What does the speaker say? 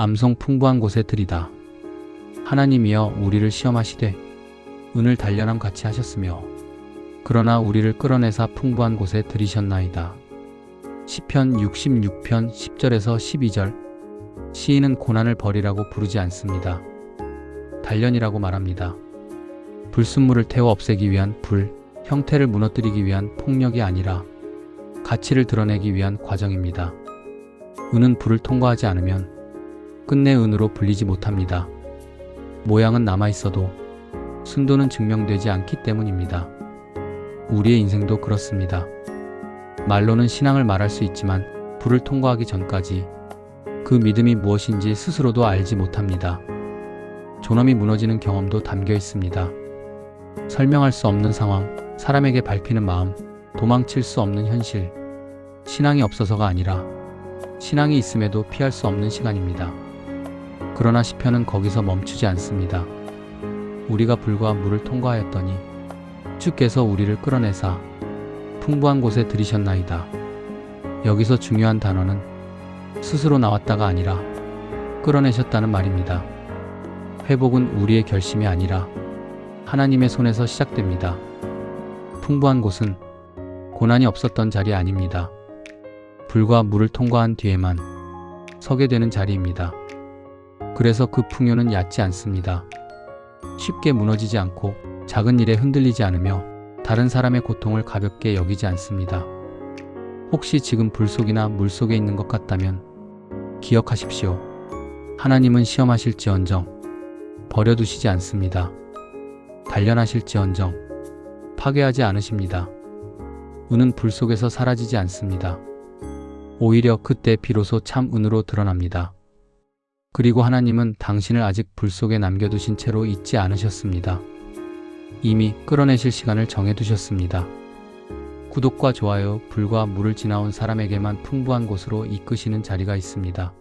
암송 풍부한 곳에 들이다. 하나님이여 우리를 시험하시되 은을 단련함 같이 하셨으며 그러나 우리를 끌어내사 풍부한 곳에 들이셨나이다. 시편 66편 10절에서 12절 시인은 고난을 버리라고 부르지 않습니다. 단련이라고 말합니다. 불순물을 태워 없애기 위한 불, 형태를 무너뜨리기 위한 폭력이 아니라 가치를 드러내기 위한 과정입니다. 은은 불을 통과하지 않으면 끝내 은으로 불리지 못합니다. 모양은 남아 있어도 순도는 증명되지 않기 때문입니다. 우리의 인생도 그렇습니다. 말로는 신앙을 말할 수 있지만 불을 통과하기 전까지 그 믿음이 무엇인지 스스로도 알지 못합니다. 존엄이 무너지는 경험도 담겨 있습니다. 설명할 수 없는 상황, 사람에게 밟히는 마음, 도망칠 수 없는 현실. 신앙이 없어서가 아니라 신앙이 있음에도 피할 수 없는 시간입니다. 그러나 시편은 거기서 멈추지 않습니다. 우리가 불과 물을 통과하였더니 주께서 우리를 끌어내사 풍부한 곳에 들이셨나이다. 여기서 중요한 단어는 스스로 나왔다가 아니라 끌어내셨다는 말입니다. 회복은 우리의 결심이 아니라 하나님의 손에서 시작됩니다. 풍부한 곳은 고난이 없었던 자리 아닙니다. 불과 물을 통과한 뒤에만 서게 되는 자리입니다. 그래서 그 풍요는 얕지 않습니다. 쉽게 무너지지 않고 작은 일에 흔들리지 않으며 다른 사람의 고통을 가볍게 여기지 않습니다. 혹시 지금 불 속이나 물 속에 있는 것 같다면 기억하십시오. 하나님은 시험하실지언정 버려두시지 않습니다. 단련하실지언정 파괴하지 않으십니다. 은은 불 속에서 사라지지 않습니다. 오히려 그때 비로소 참 은으로 드러납니다. 그리고 하나님은 당신을 아직 불 속에 남겨두신 채로 잊지 않으셨습니다. 이미 끌어내실 시간을 정해두셨습니다. 구독과 좋아요, 불과 물을 지나온 사람에게만 풍부한 곳으로 이끄시는 자리가 있습니다.